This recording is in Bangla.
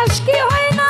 বিশ্বাস কি হয় না